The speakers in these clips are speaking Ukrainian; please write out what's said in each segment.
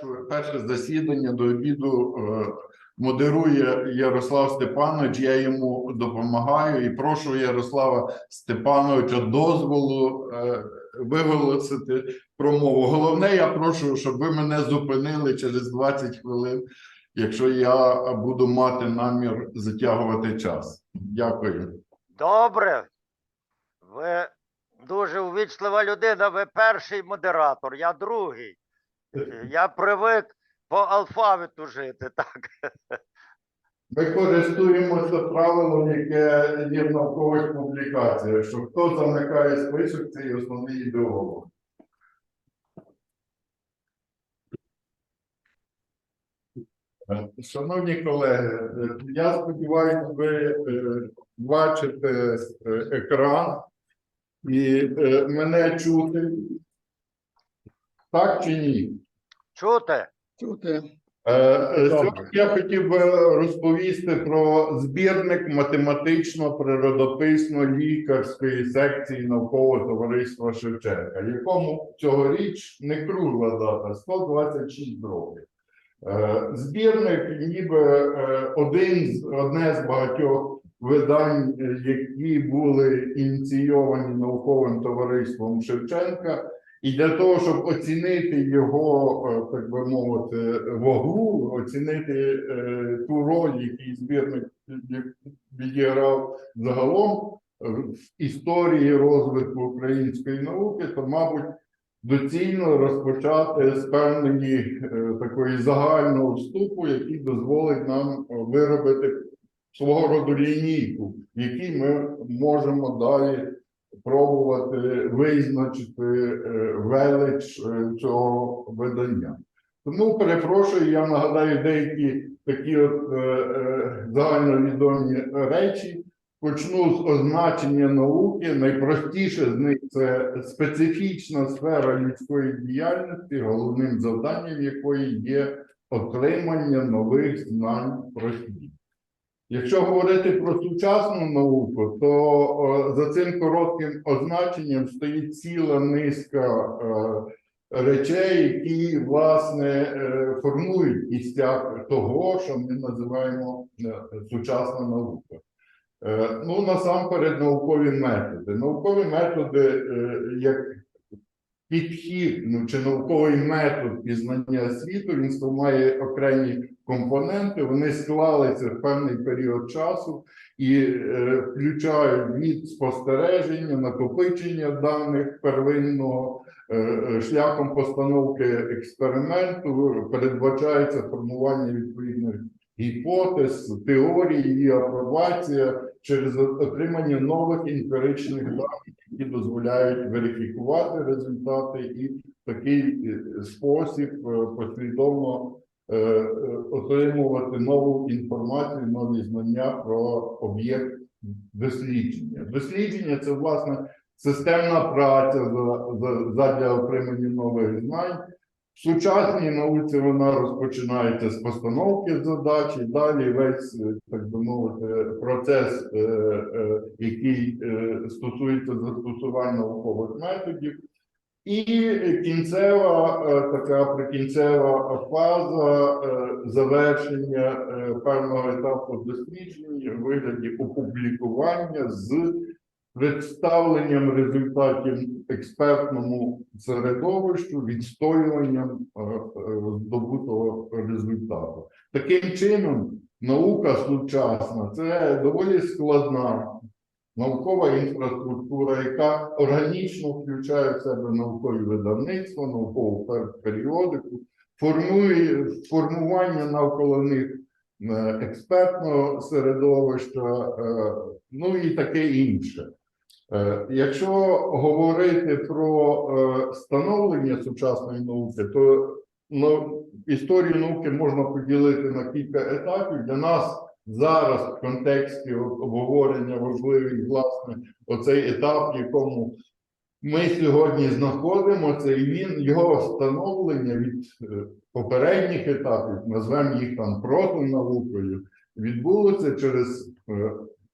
перше, перше засідання до обіду е, модерує Ярослав Степанович. Я йому допомагаю і прошу Ярослава Степановича дозволу е, виголосити промову. Головне, я прошу, щоб ви мене зупинили через 20 хвилин, якщо я буду мати намір затягувати час. Дякую. Добре. Ви дуже увічлива людина, ви перший модератор, я другий. Я привик по алфавіту жити, так. Ми користуємося правилом, яке є в наукових публікаціях, що хто замикає список, це і основний ідеолог. Е, Шановні колеги, е, я сподіваюся, ви е, бачите е, екран і е, мене чути. Так чи ні? Чути? Чути. Е, е, Сьогодні я хотів би розповісти про збірник математично-природописно-лікарської секції наукового товариства Шевченка, якому цьогоріч не кругла дата 126 років. Е, Збірник, ніби один з одне з багатьох видань, які були ініційовані науковим товариством Шевченка. І для того, щоб оцінити його, е, так би мовити, вагу, оцінити е, ту роль, який збірник відіграв загалом в історії розвитку української науки, то, мабуть, доцільно розпочати з певної е, такої загального вступу, який дозволить нам виробити свого роду лінійку, в якій ми можемо далі пробувати визначити е, велич е, цього видання. Тому перепрошую, я нагадаю деякі такі от е, загальновідомі речі. Почну з означення науки. Найпростіше з них це специфічна сфера людської діяльності, головним завданням якої є отримання нових знань про світ. Якщо говорити про сучасну науку, то за цим коротким означенням стоїть ціла низка е, речей, які власне е, формують кістяк того, що ми називаємо е, сучасна наука. Е, ну, насамперед, наукові методи. Наукові методи, е, як підхід, ну чи науковий метод пізнання світу, він має окремі компоненти, вони склалися в певний період часу і е, включають від спостереження, накопичення даних первинного е, е, шляхом постановки експерименту, передбачається формування відповідних гіпотез, теорій, її апробація через отримання нових емпіричних даних, які дозволяють верифікувати результати і в такий е, спосіб е, послідовно е, отримувати нову інформацію, нові знання про об'єкт дослідження. Дослідження це власне системна праця за, за, задля отримання нових знань. В сучасній науці вона розпочинається з постановки задач і далі весь, е, так би мовити, процес, е, е, який стосується застосування наукових методів. І кінцева така прикінцева фаза завершення певного етапу досліджень у вигляді опублікування з представленням результатів експертному середовищу, відстоюванням е, е, здобутого результату. Таким чином, наука сучасна це доволі складна наукова інфраструктура, яка органічно включає в себе наукові видавництва, наукову періодику, формує формування навколо них е, експертного середовища, ну і таке інше. Е, Якщо говорити про е, становлення сучасної науки, то ну, історію науки можна поділити на кілька етапів. Для нас зараз в контексті обговорення важливий, власне, оцей етап, в якому ми сьогодні знаходимося, і він його встановлення від е, попередніх етапів, назвемо їх там протонаукою, відбулося через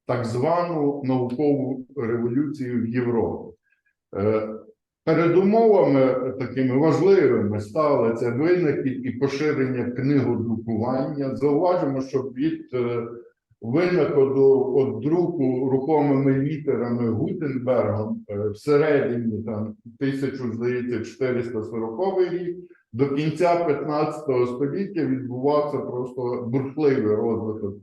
так звану наукову революцію в Європі. Е, Передумовами такими важливими стали це винахід і поширення книгодрукування. Зауважимо, що від е, винаходу от друку рухомими літерами Гутенбергом е, всередині там 1440 рік до кінця 15 століття відбувався просто бурхливий розвиток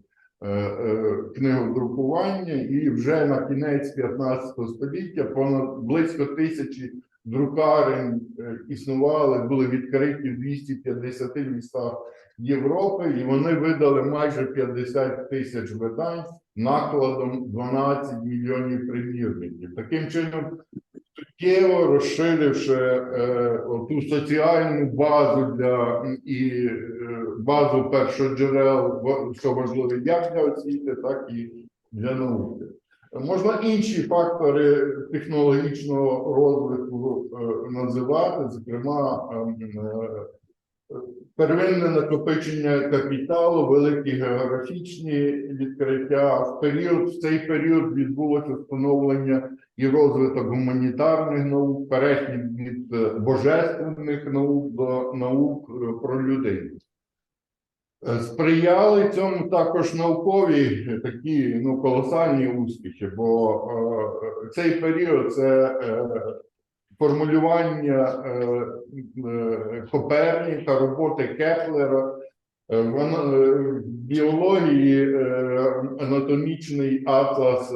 книгодрукування, і вже на кінець 15 століття понад близько тисячі друкарень е, існували, були відкриті в 250 містах Європи, і вони видали майже 50 тисяч видань накладом 12 мільйонів примірників. Таким чином, суттєво розширивши е, ту соціальну базу для і е, базу першоджерел, що важливо як для освіти, так і для науки. Можна інші фактори технологічного розвитку е, називати, зокрема, ем, е, первинне накопичення капіталу, великі географічні відкриття. В період в цей період відбулося встановлення і розвиток гуманітарних наук, перехід від е, божественних наук до наук е, про людину. Е, Сприяли цьому також наукові такі ну, колосальні успіхи, бо е, цей період це е, формулювання е, е, Коперніка, роботи Кеплера, в біології анатомічний атлас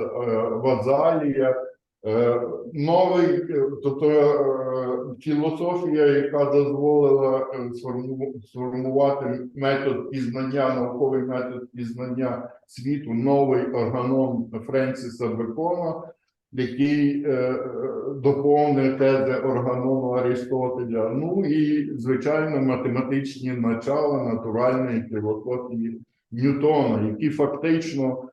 Вазалія, новий, е, тобто е, філософія, яка дозволила е, сформувати метод пізнання, науковий метод пізнання світу, новий органом Френсіса Бекона, який е, е, доповнив тези органону Аристотеля. Ну і, звичайно, математичні начала натуральної філософії Ньютона, які фактично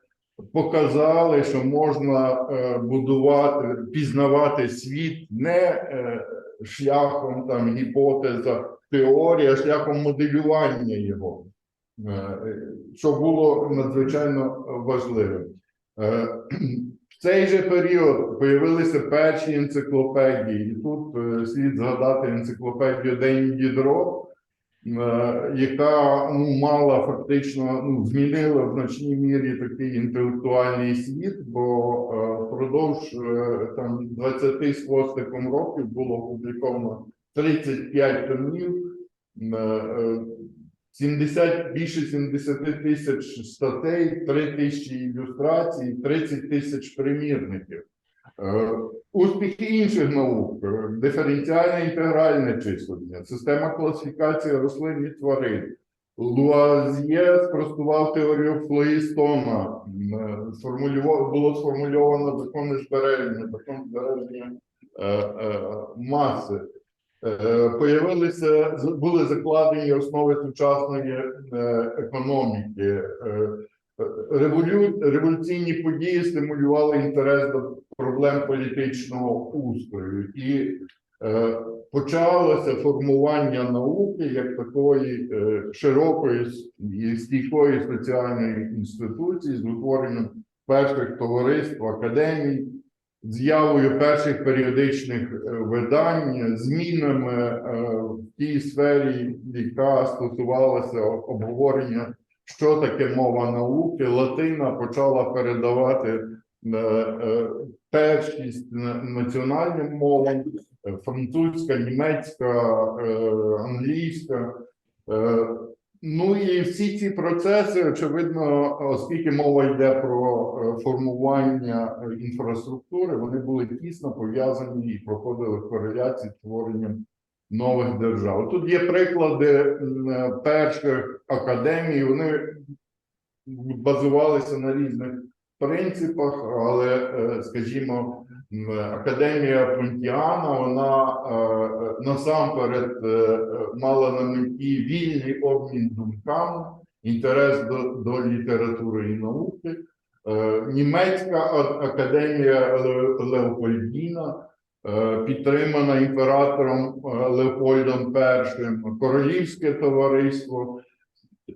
показали, що можна е, будувати, пізнавати світ не е, шляхом там гіпотеза, теорія, а шляхом моделювання його, е, що було надзвичайно важливим. В цей же період появилися перші енциклопедії, і тут слід згадати енциклопедію День Дідро, яка ну, мала фактично ну, змінила в значній мірі такий інтелектуальний світ, бо е, впродовж е, там 20 з хвостиком років було опубліковано 35 томів. е, е, 70, більше 70 тисяч статей, 3 тисячі ілюстрацій, 30 тисяч примірників. Е, Успіхи інших наук, е, диференціальне інтегральне числення, система класифікації рослин і тварин. Луазьє спростував теорію Флоїстона, е, було сформульовано закони збереження, закон збереження маси. Появилися були закладені основи сучасної економіки. Револю... Революційні події стимулювали інтерес до проблем політичного устрою, і е, почалося формування науки як такої е, широкої і стійкої соціальної інституції з утворенням перших товариств, академій, з'явою перших періодичних е, видань, змінами е, в тій сфері, яка стосувалася обговорення, що таке мова науки. Латина почала передавати е, е, першість національним мовам, французька, німецька, е, англійська. Ну і всі ці процеси, очевидно, оскільки мова йде про формування інфраструктури, вони були тісно пов'язані і проходили в кореляції з створенням нових держав. Тут є приклади е, перших академій, вони базувалися на різних принципах, але, е, скажімо, Академія Фонтіана, вона е, насамперед мала на меті вільний обмін думками, інтерес до, до літератури і науки. Німецька академія Ле- Леопольдіна, підтримана імператором е, Леопольдом І, Королівське товариство.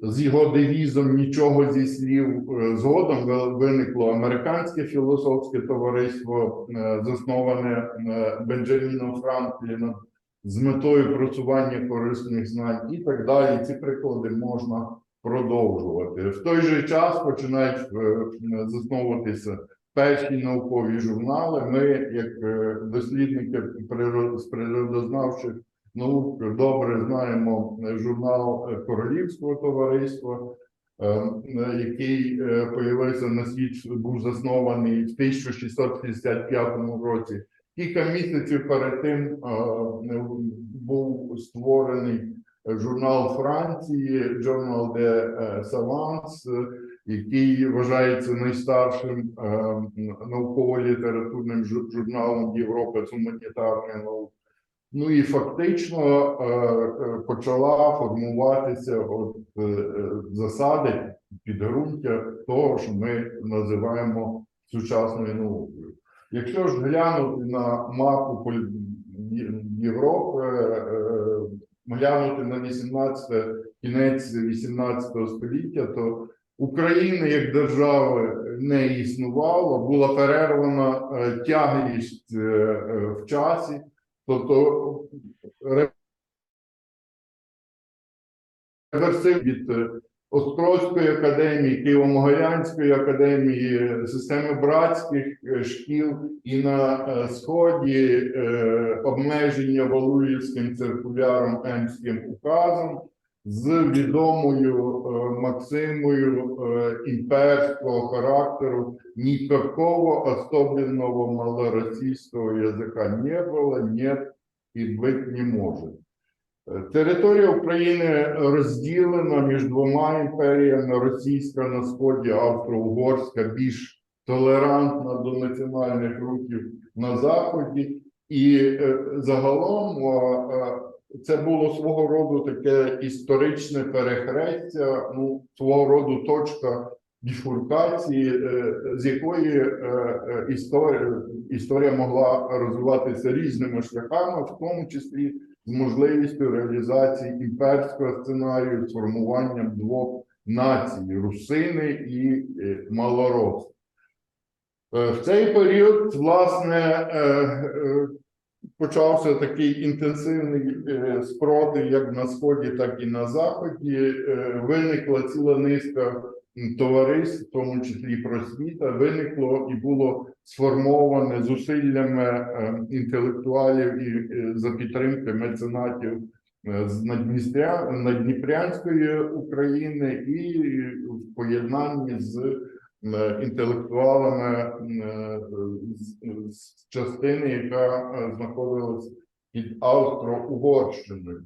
з його девізом нічого зі слів. Е, Згодом ви- виникло американське філософське товариство, е, засноване е, Бенджаміном Франкліном з метою просування корисних знань і так далі. Ці приклади можна продовжувати. В той же час починають е, засновуватися перші наукові журнали. Ми, як е, дослідники з природознавчих наук, добре знаємо е, журнал е, Королівського товариства, який появився на світ, був заснований в 1665 році. Кілька місяців перед тим був створений журнал Франції Journal de Savants, який вважається найстаршим е, науково-літературним журналом Європи з гуманітарної науки. Ну і фактично е, е, почала формуватися от, е, е, засади підґрунтя того, що ми називаємо сучасною наукою. Якщо ж глянути на мапу Європи, е, глянути на 18 кінець 18 століття, то України як держави не існувало, була перервана е, тяглість е, е, в часі, тобто ре- реверсив від Острозької академії, Києво-Могилянської академії, системи братських шкіл і на сході обмеження Валуївським циркуляром Емським указом з відомою е, Максимою е, імперського характеру никакого особенного малороссийского языка не было, нет и быть не может. Е, Територія України розділена між двома імперіями: російська на сході, австро-угорська, більш толерантна до національних рухів на заході, і е, загалом е, е, це було свого роду таке історичне перехрестя, ну свого роду точка біфуркації, е, з якої е, е, історія, історія могла розвиватися різними шляхами, в тому числі з можливістю реалізації імперського сценарію з двох націй русини і малороси. В цей період, власне, почався такий інтенсивний е, спротив як на сході, так і на заході. Е, Виникла ціла низка товариств, в тому числі просвіта, виникло і було сформоване зусиллями е, інтелектуалів і за підтримки меценатів з Надністря, Надніпрянської України і в поєднанні з інтелектуалами е, з, частини, яка е, знаходилась під Австро-Угорщиною.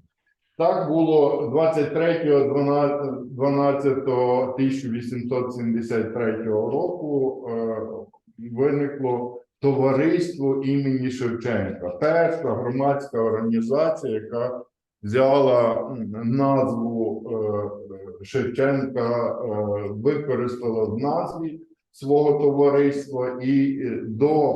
Так було 23.12.1873 року е, виникло товариство імені Шевченка. Перша громадська організація, яка взяла назву е, Шевченка, е, використала в назві свого товариства і е, до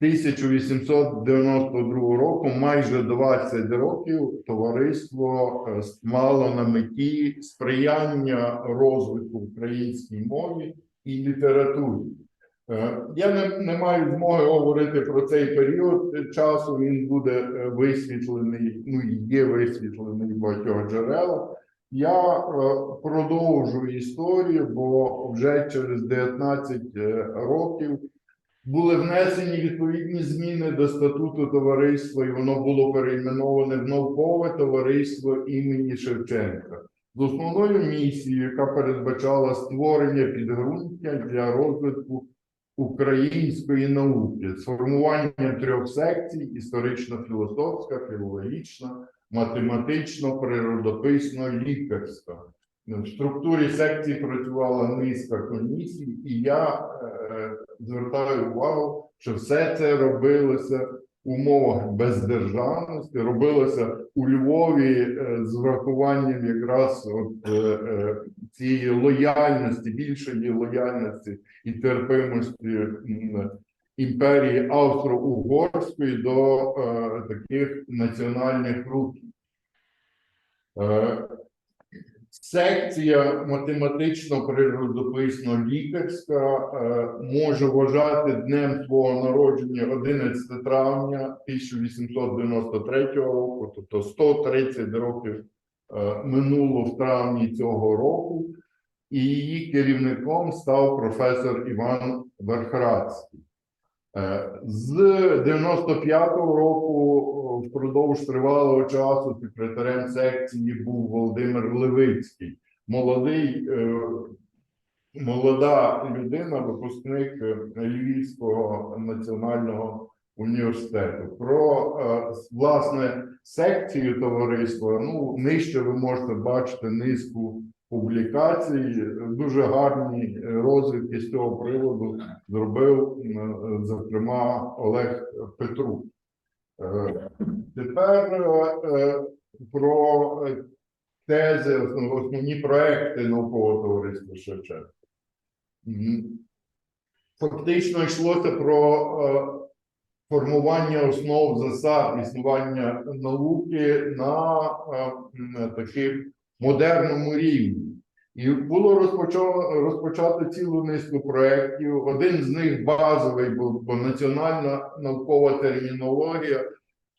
1892 року, майже 20 років, товариство мало на меті сприяння розвитку українській мові і літературі. Е, Я не, не маю змоги говорити про цей період часу. Він буде е, висвітлений, ну є висвітлений в багатьох джерелах. Я е, продовжу історію, бо вже через 19 е, років були внесені відповідні зміни до статуту товариства, і воно було перейменоване в наукове товариство імені Шевченка з основною місією, яка передбачала створення підґрунтя для розвитку української науки з формуванням трьох секцій: історично-філософська, філологічна, математично, природописно, лікарська. В структурі секції працювала низка комісій, і я е, звертаю увагу, що все це робилося в умовах бездержавності, робилося у Львові е, з врахуванням якраз от, е, е, цієї лояльності, більшої лояльності і терпимості імперії Австро-Угорської до е, таких національних рухів. Е, Секція математично-природописно-лікарська е, може вважати днем свого народження 11 травня 1893 року, тобто 130 років минуло в травні цього року, і її керівником став професор Іван Верхрадський. Е, З 95-го року впродовж тривалого часу секретарем секції був Володимир Левицький, молодий, е, молода людина, випускник е, Львівського національного університету. Про е, власне секцію товариства. Ну нижче ви можете бачити низку публікацій. Дуже гарні е, розвідки з цього приводу зробив, е, зокрема, Олег Петрук. Е, Тепер про тези, основні проекти наукового товариства Шевченка. Фактично йшлося про формування основ засад існування науки на е, таких модерному рівні. І було розпочато, розпочато цілу низку проєктів. Один з них базовий, бо, бо національна наукова термінологія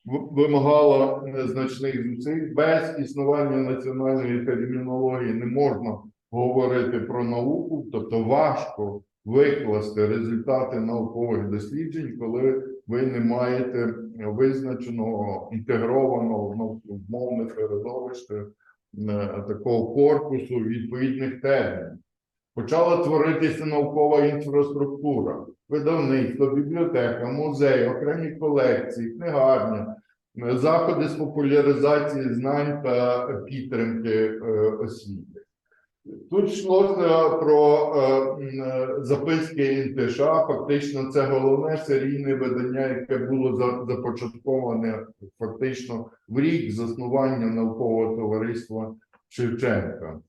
вимагала значних зусиль. Без існування національної термінології не можна говорити про науку, тобто важко викласти результати наукових досліджень, коли ви не маєте визначеного інтегрованого в в мовне середовище такого корпусу відповідних термінів. Почала творитися наукова інфраструктура, видавництво, бібліотека, музей, окремі колекції, книгарня, е, заходи з популяризації знань та підтримки е, освіти. Тут йшлося про е, е, записки НТШ. Фактично, це головне серійне видання, яке було започатковане фактично в рік заснування наукового товариства Шевченка.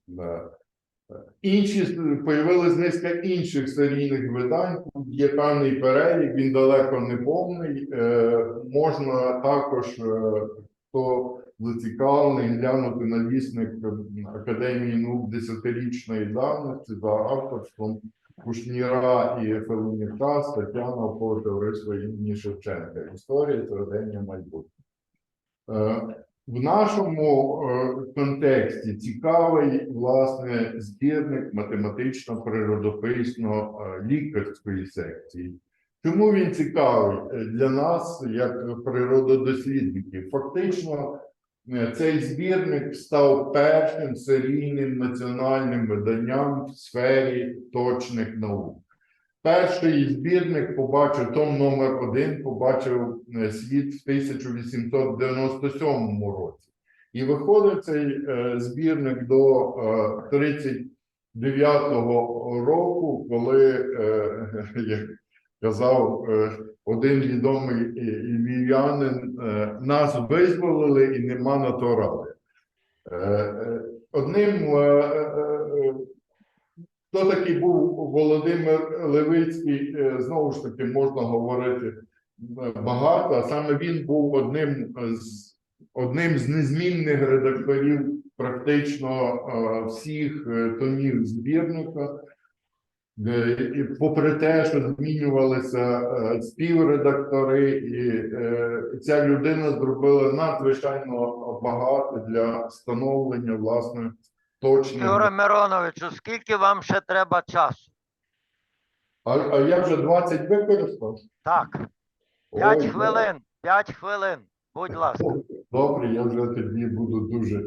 Інші появилась низка інших серійних видань. Є певний перелік, він далеко не повний. Е, можна також, е, хто зацікавлений, глянути на вісник е, Академії наук десятирічної давності за авторством Кушніра і Фелуніка, стаття наукового товариства імені Шевченка. Історія сьогодення майбутнє. Е, в нашому е, контексті цікавий власне збірник математично-природописно-лікарської секції. Чому він цікавий для нас, як природодослідників? Фактично, цей збірник став першим серійним національним виданням в сфері точних наук. Перший збірник побачив том номер один, побачив е, світ в 1897 році. І виходив цей е, збірник до е, 39-го року, коли, е, як казав е, один відомий е, львів'янин, е, нас визволили і нема на то ради. Е, Одним Хто такий був Володимир Левицький? Знову ж таки, можна говорити багато. А саме він був одним з одним з незмінних редакторів практично всіх томів збірника. Е, І попри те, що змінювалися е, співредактори, і е, ця людина зробила надзвичайно багато для встановлення власне точних Ігоре Мироновичу, скільки вам ще треба часу? А, а я вже 20 використав? Так, 5 Ой, хвилин, 5 хвилин. Будь ласка. Добре, я вже тоді буду дуже.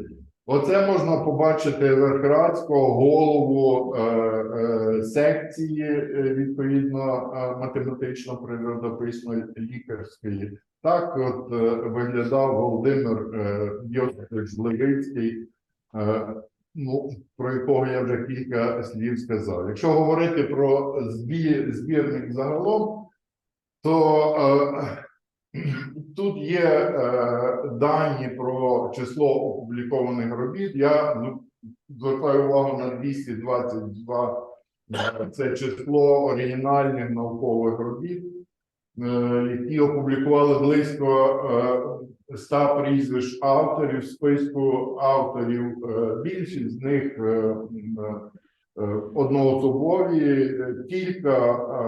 Оце можна побачити Верхрадського голову е, е, секції, е, відповідно, е, математично-природописної лікарської. Так от е, виглядав Володимир е, Йосифович Левицький, е, ну, про якого я вже кілька слів сказав. Якщо говорити про збір, збірник загалом, то е, Тут є е, дані про число опублікованих робіт. Я ну, звертаю увагу на 222. Е, Це число оригінальних наукових робіт. е, які опублікували близько е, 100 прізвищ авторів списку авторів. Е, Більшість з них е, е, одноособові, е, кілька е,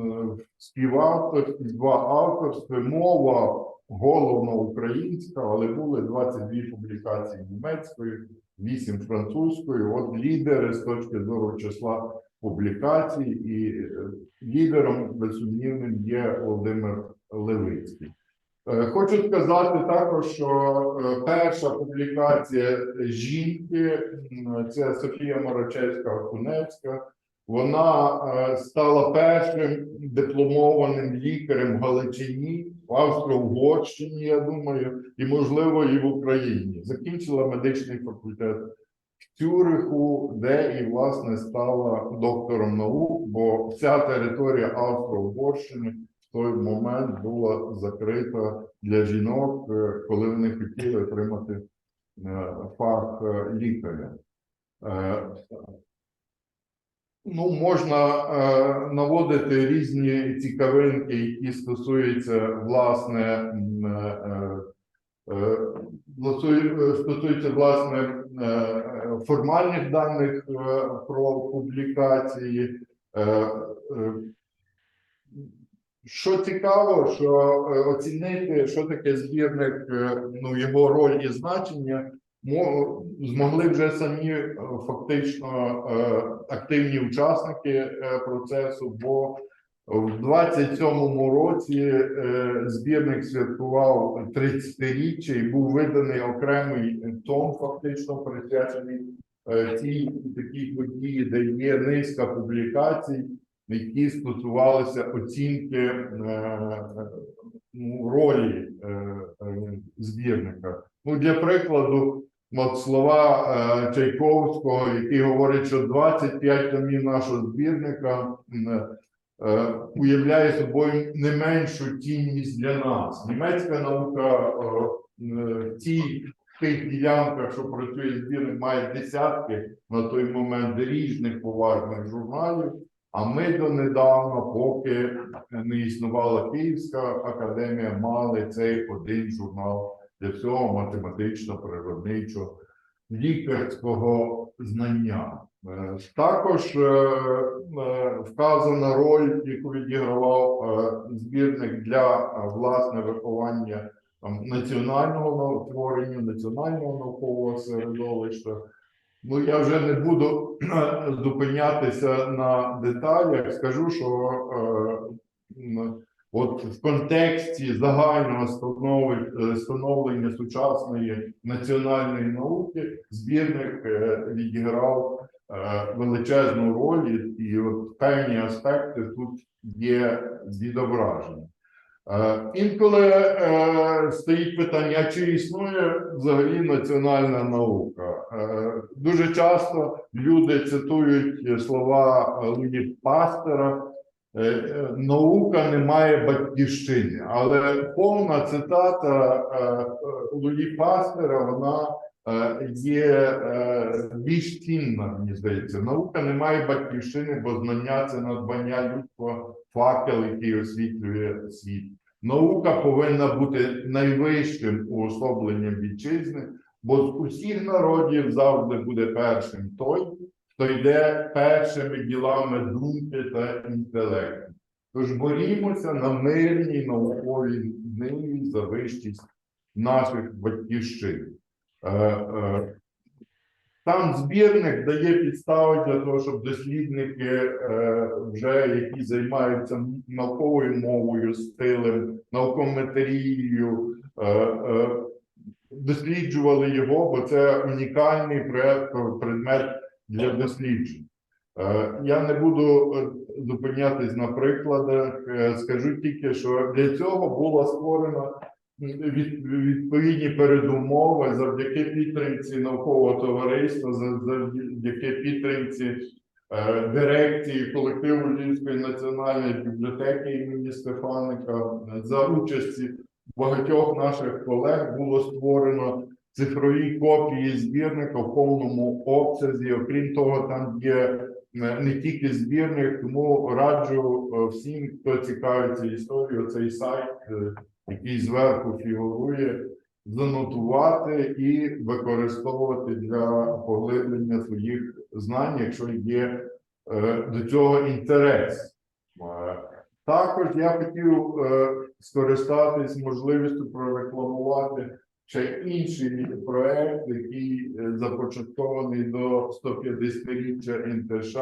е, м, співавторств, два авторства, мова головно українська, але були 22 публікації німецькою, 8 французькою. От лідери з точки зору числа публікацій, і е, лідером безсумнівним є Володимир Левицький. Е, Хочу сказати також, що е, перша публікація жінки це Софія Марочевська Окуневська. Вона е, стала першим дипломованим лікарем в Галичині, в Австро-Угорщині, я думаю, і можливо і в Україні. Закінчила медичний факультет в Цюриху, де і власне стала доктором наук, бо вся територія Австро-Угорщини в той момент була закрита для жінок, е, коли вони хотіли отримати е, фах лікаря. Е, Ну, можна е, наводити різні цікавинки, які стосуються власне м, е, е, стосуються власне е, е, формальних даних е, про публікації. Е, е, Що цікаво, що е, оцінити, що таке збірник, е, ну його роль і значення, змогли вже самі е, фактично е, активні учасники е, процесу, бо в 27-му році збірник святкував 30-річчя і був виданий окремий том, фактично присвячений цій такій події, де є низка публікацій, які стосувалися оцінки ну, ролі збірника. Ну, для прикладу, от слова е, Чайковського, який говорить, що 25 томів нашого збірника е, уявляє собою не меншу цінність для нас. Німецька наука е, е, в тих ділянках, що працює збірник, має десятки на той момент різних поважних журналів. А ми донедавна, поки не існувала Київська академія, мали цей один журнал для всього математично-природничого лікарського знання. Е, Також е, е, вказана роль, яку відігравав збірник для власне виховання національного творення, національного наукового середовища. Ну, я вже не буду зупинятися на деталях. Скажу, що от в контексті загального е, становлення сучасної національної науки збірник е, відіграв е, величезну роль, і, от певні аспекти тут є відображені. Інколи стоїть питання, чи існує взагалі національна наука. Дуже часто люди цитують слова Луї Пастера. Е, е, Наука не має батьківщини, але повна цитата е, Луї Пастера вона є більш цінна, мені здається. Наука не має батьківщини, бо знання це надбання людства, факел, який освітлює світ. Наука повинна бути найвищим уособленням вітчизни, бо з усіх народів завжди буде першим той, хто йде першими ділами думки та інтелекту. Тож борімося на мирній науковій ниві за вищість наших батьківщин. Е, е, Там збірник дає підстави для того, щоб дослідники, е, вже які займаються науковою мовою, стилем, наукометрією, е, досліджували його, бо це унікальний проект, предмет для досліджень. Е, Я не буду е, зупинятись на прикладах. е, Скажу тільки, що для цього була створена відповідні передумови завдяки підтримці наукового товариства, завдяки підтримці дирекції колективу Львівської національної бібліотеки імені Стефаника за участі багатьох наших колег було створено цифрові копії збірника в повному обсязі. Окрім того, там є е, не тільки збірник, тому раджу е, всім, хто цікавиться історією, цей сайт, е, який зверху фігурує, занотувати і використовувати для поглиблення своїх знань, якщо є до цього інтерес. Також я хотів скористатись можливістю прорекламувати ще інший проект, який е, започаткований до 150-річчя НТШ.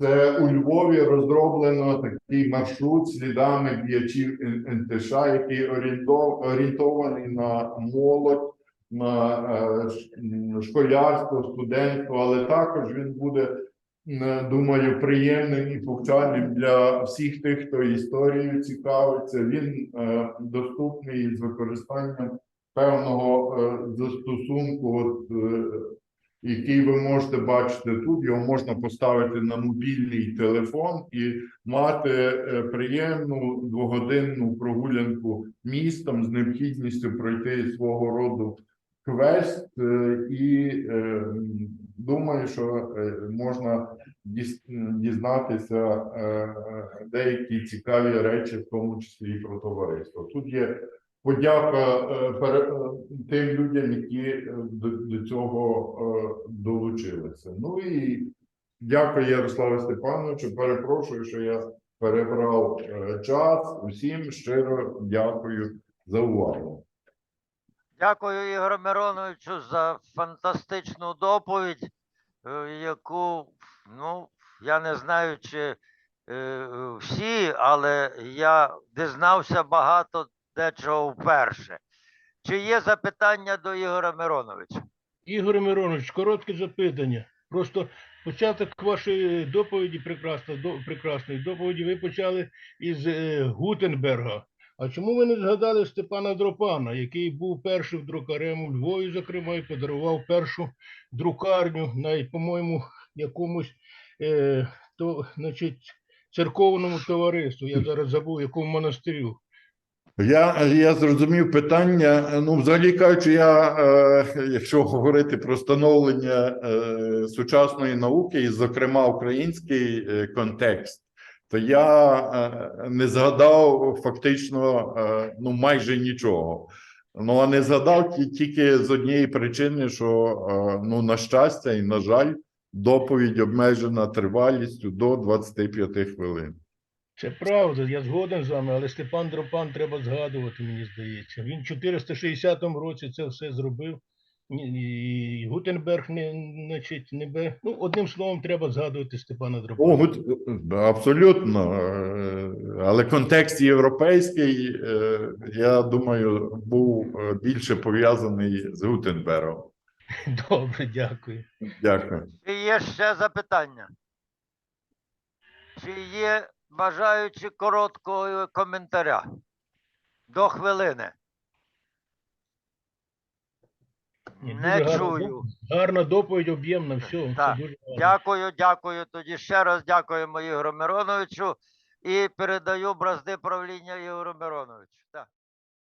Це у Львові розроблено такий маршрут слідами діячів НТШ, який орієнтов- орієнтований на молодь, на е, школярство, студентство, але також він буде, думаю, приємним і повчальним для всіх тих, хто історією цікавиться. Він е, доступний з використанням певного е, застосунку. От, е, який ви можете бачити тут, його можна поставити на мобільний телефон і мати е, приємну двогодинну прогулянку містом з необхідністю пройти свого роду квест, і думаю, що можна дізнатися деякі цікаві речі, в тому числі і про товариство. Тут є подяка е, е, тим людям, які е, до, цього долучилися. Ну і дякую Ярославу Степановичу. Перепрошую, що я перебрав час. Усім щиро дякую за увагу. Дякую Ігорю Мироновичу за фантастичну доповідь, яку, ну, я не знаю, чи всі, але я дізнався багато дечого вперше. Чи є запитання до Ігоря Мироновича? Ігор Миронович, коротке запитання. Просто початок вашої доповіді, прекрасної, до, прекрасної доповіді, ви почали із е, Гутенберга. А чому ви не згадали Степана Дропана, який був першим друкарем у Львові, зокрема, і подарував першу друкарню на, по-моєму, якомусь е, то, значить, церковному товариству. Я зараз забув, якому монастирю. Я, я зрозумів питання. Ну, взагалі кажучи, я, е, якщо говорити про становлення е, сучасної науки, і, зокрема, український е, контекст, то я не згадав фактично ну, майже нічого. Ну, а не згадав тільки з однієї причини, що, ну, на щастя і на жаль, доповідь обмежена тривалістю до 25 хвилин. Це правда, я згоден з вами, але Степан Дропан треба згадувати, мені здається. Він в 460 році це все зробив. І Гутенберг не, значить, не бе... Ну, одним словом, треба згадувати Степана О, Дропана. гуд- абсолютно. Е, Але контекст європейський, е, я думаю, був е, більше пов'язаний з Гутенбергом. Добре, дякую. Дякую. Чи є ще запитання? Чи є бажаючи короткого коментаря? До хвилини. Ні, дуже Не гарна чую. Гарна доповідь, об'ємна, все. Так, все дуже гарно. Дякую, дякую. Тоді ще раз дякуємо Ігорю Мироновичу і передаю бразди правління Ігору Мироновичу. Так.